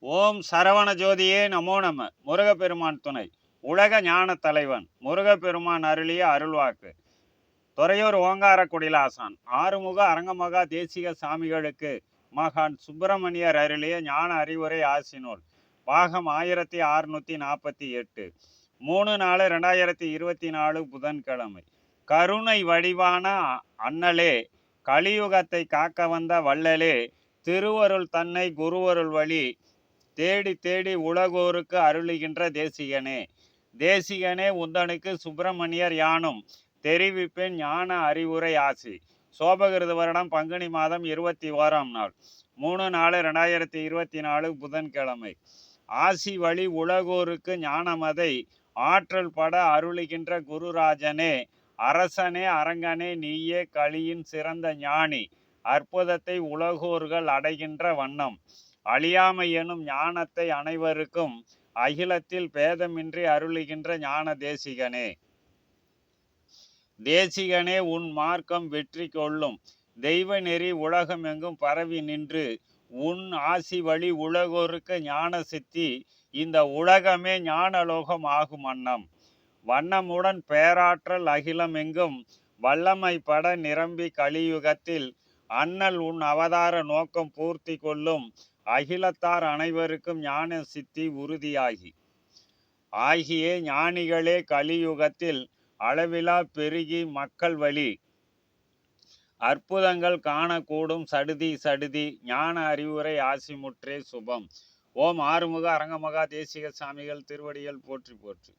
ஓம் சரவண ஜோதியே நமோ நம. முருகப்பெருமான் துணை. உலக ஞான தலைவன். முருகப்பெருமான் அருளிய அருள்வாக்கு. துறையூர் ஓங்கார குடிலாசான். ஆறுமுக அரங்கமகா தேசிக சாமிகளுக்கு மகான் சுப்பிரமணியர் அருளிய ஞான அறிவுரை ஆசினூல். பாகம் ஆயிரத்தி அறுநூத்தி நாற்பத்தி எட்டு. மூணு நாலு ரெண்டாயிரத்தி இருபத்தி நாலு புதன்கிழமை. கருணை வடிவான அண்ணலே கலியுகத்தை காக்க வந்த வள்ளலே திருவருள் தன்னை குருவருள் வழி தேடி தேடி உலகோருக்கு அருளுகின்ற தேசிகனே. தேசிகனே உந்தனுக்கு சுப்பிரமணியர் யானும் தெரிவிப்பேன் ஞான அறிவுரை ஆசி. சோபகிருத வருடம் பங்குனி மாதம் இருபத்தி ஓராம் நாள். மூணு நாலு ரெண்டாயிரத்தி இருபத்தி நாலு புதன்கிழமை. ஆசி வழி உலகோருக்கு ஞானமதை. ஆற்றல் பட அருளுகின்ற குருராஜனே அரசனே அரங்கனே நீயே களியின் சிறந்த ஞானி. அற்புதத்தை உலகோர்கள் அடைகின்ற வண்ணம். அழியாமை எனும் ஞானத்தை அனைவருக்கும் அகிலத்தில் பேதமின்றி அருளுகின்ற ஞான தேசிகனே. தேசிகனே உன் மார்க்கம் வெற்றி கொள்ளும். தெய்வ நெறி உலகமெங்கும் பரவி நின்று உன் ஆசி வழி உலகோருக்கு ஞான சித்தி இந்த உலகமே ஞானலோகம் ஆகும் வண்ணம் வண்ணமுடன் பேராற்றல் அகிலமெங்கும் வல்லமை பட நிரம்பி கலியுகத்தில் அண்ணல் உன் அவதார நோக்கம் பூர்த்தி கொள்ளும். அகிலத்தார் அனைவருக்கும் ஞான சித்தி உறுதியாகி. ஆகிய ஞானிகளே கலியுகத்தில் அளவிலா பெருகி மக்கள் வழி. அற்புதங்கள் காணக்கூடும் சடுதி சடுதி ஞான அறிவுரை ஆசிமுற்றே சுபம். ஓம் ஆறுமுக அரங்கமகா தேசிக சாமிகள் திருவடிகள் போற்றி போற்றி.